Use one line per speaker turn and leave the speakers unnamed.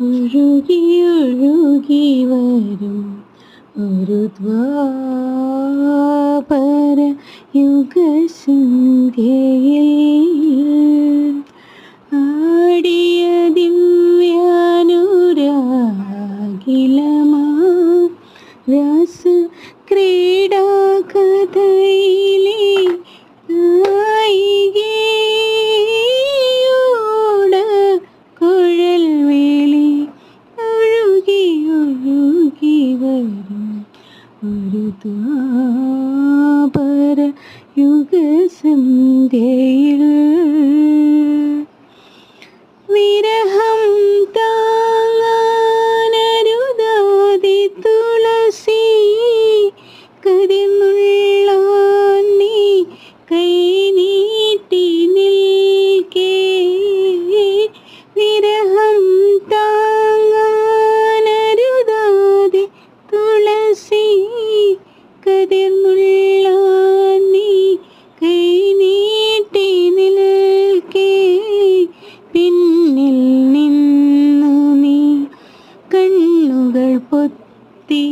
ഒഴുകി ഒഴുകി വരും ഒരു ദ്വാപര യുഗസന്ധ്യയിൽ ആടിയ ദിവ്യാനുരാഗിലമാ രാസ ക്രീഡാ ഒഴുകി വരും. ഒരു ദ്വാപര യുഗസന്ധ്യയിൽ വിരഹം താങ്ങാനരുതാതെ തുളസി കതിർന്നുള്ളാൻ നീ കൈനീട്ടി നിൽക്കേ. പിന്നിൽ നിന്നു നീ കണ്ണുകൾ പൊത്തി